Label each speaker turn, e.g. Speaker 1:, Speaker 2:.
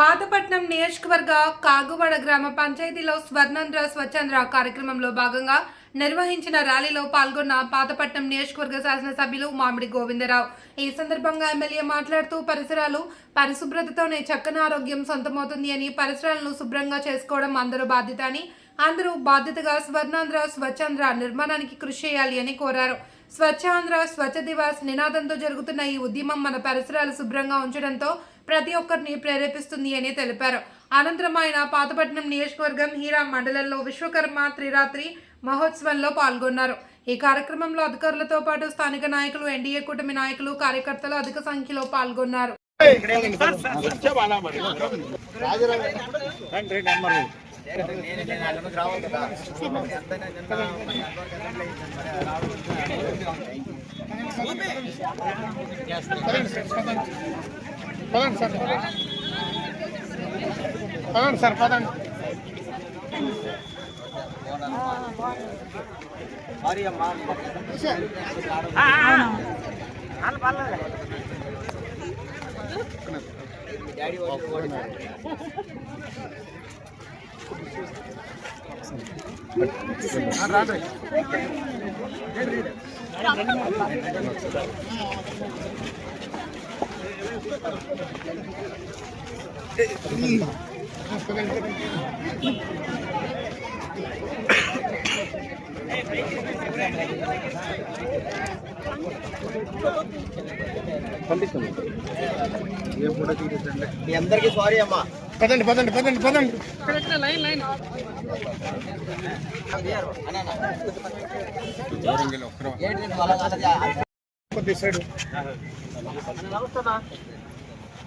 Speaker 1: పాతపట్నం నియోజకవర్గ కాగువాడ గ్రామ పంచాయతీలో స్వర్ణంధ్ర స్వచ్ఛాంధ్ర కార్యక్రమంలో భాగంగా నిర్వహించిన ర్యాలీలో పాల్గొన్న పాతపట్నం నియోజకవర్గ శాసనసభ్యులు మామిడి గోవిందరావు. ఈ సందర్భంగా ఎమ్మెల్యే మాట్లాడుతూ పరిసరాలు పరిశుభ్రతతోనే చక్కని ఆరోగ్యం సొంతమవుతుంది అని పరిసరాలను శుభ్రంగా చేసుకోవడం అందరూ బాధ్యత అని అందరూ బాధ్యతగా స్వర్ణాంధ్ర స్వచ్ఛాంధ్ర నిర్మాణానికి కృషి చేయాలి అని కోరారు. స్వచ్ఛాంధ్ర స్వచ్ఛ దివాస్ నినాదంతో జరుగుతున్న ఈ ఉద్యమం మన పరిసరాలు శుభ్రంగా ఉంచడంతో ప్రతి ఒక్కరిని ప్రేరేపిస్తుంది అని తెలిపారు. అనంతరం ఆయన పాతపట్నం నియోజకవర్గం హీరా మండలంలో విశ్వకర్మ త్రిరాత్రి మహోత్సవంలో పాల్గొన్నారు. ఈ కార్యక్రమంలో అధికారులతో పాటు స్థానిక నాయకులు ఎన్డీఏ కూటమి నాయకులు కార్యకర్తలు అధిక సంఖ్యలో పాల్గొన్నారు.
Speaker 2: పదండి సార్ పదండి. సార్ పదండి.
Speaker 3: మీ అందరికీ సారీ అమ్మా.
Speaker 2: పదండి పదండి పదండి పదండి.
Speaker 3: నేను అలా కాదు.
Speaker 2: కొద్ది సైడ్ మొబైల్